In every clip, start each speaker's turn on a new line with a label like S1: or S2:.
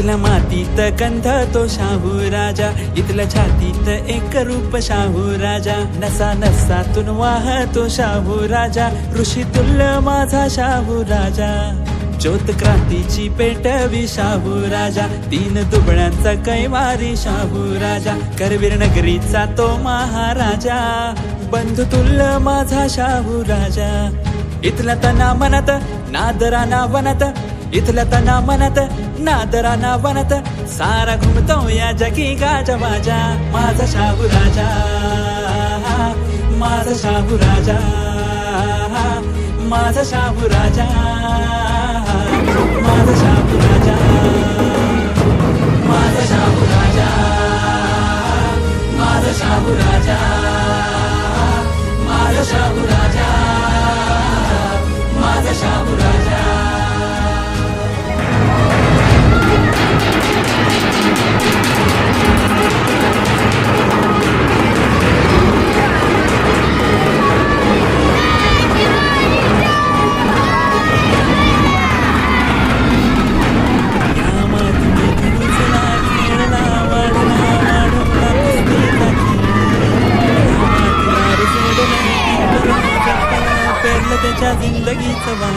S1: इथल्या मातीत गंध तो शाहू राजा. इथल्या छातीत एक रूप शाहू राजा. नसा नसातून वाहतो शाहू राजा. ऋषी तुल्य माझा शाहू राजा. ज्योत क्रांतीची पेटवी शाहू राजा. तीन दुबळ्यांचा कैवारी शाहू राजा. करवीर नगरीचा तो महाराजा. बंधू तुल्य माझा शाहू राजा. इथला तना मनत नादराना वनत इथल्या तना मनत नादराना बनत सारा घुमतो या जगी गाजा बाजा माझा शाहू राजा माझा शाहू राजा माझा शाहू राजा माझा शाहू राजा माझा शाहू राजा माझा शाहू राजा.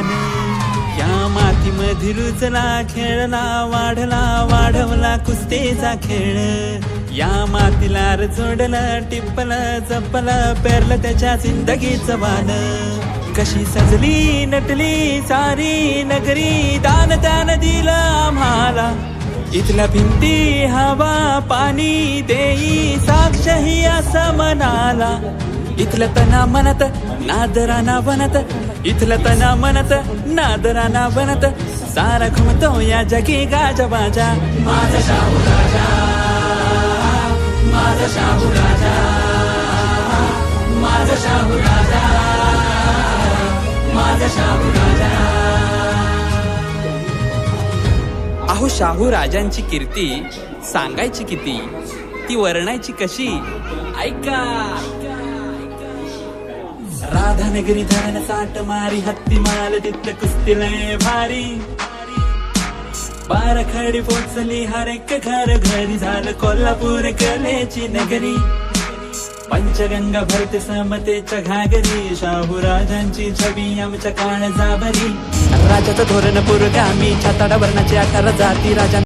S1: जिंदगीचं या मातीमध्ये रुजला खेळला वाढला वाढवला कुस्तीचा खेळ. या मातीला जोडलं टिपलं जपलं पेरलं त्याच्या जिंदगीचं वाण कशी सजली नटली सारी नगरी दान त्यान दिलं आम्हाला. इथल्या भिंती हवा पाणी देई साक्ष ही असं मनाला इथलं तना म्हणत नादराना बनत इथलं तना म्हणत नादराना बनत सारा घुमतो या जगी गाजा बाजा. माझा शाहू राजा माझा शाहू राजा माझा शाहू राजा माझा शाहू राजा. अहो शाहू राजांची कीर्ती सांगायची किती? ती वर्णायची कशी? ऐका. राधानगरी धरण साठ मारी हत्ती माल तिथं कुस्ती लय भारी. बाराखडी पोचली हर एक घर घरी झालं कोल्हापूर कलेची नगरी. पंचगंगा भरते समतेच्या घागरी शाहू राजांची छबी आमच्या काळ जाबरी राजाचं धोरण गामी छाताडा वर्णाची अठरा जाती राजा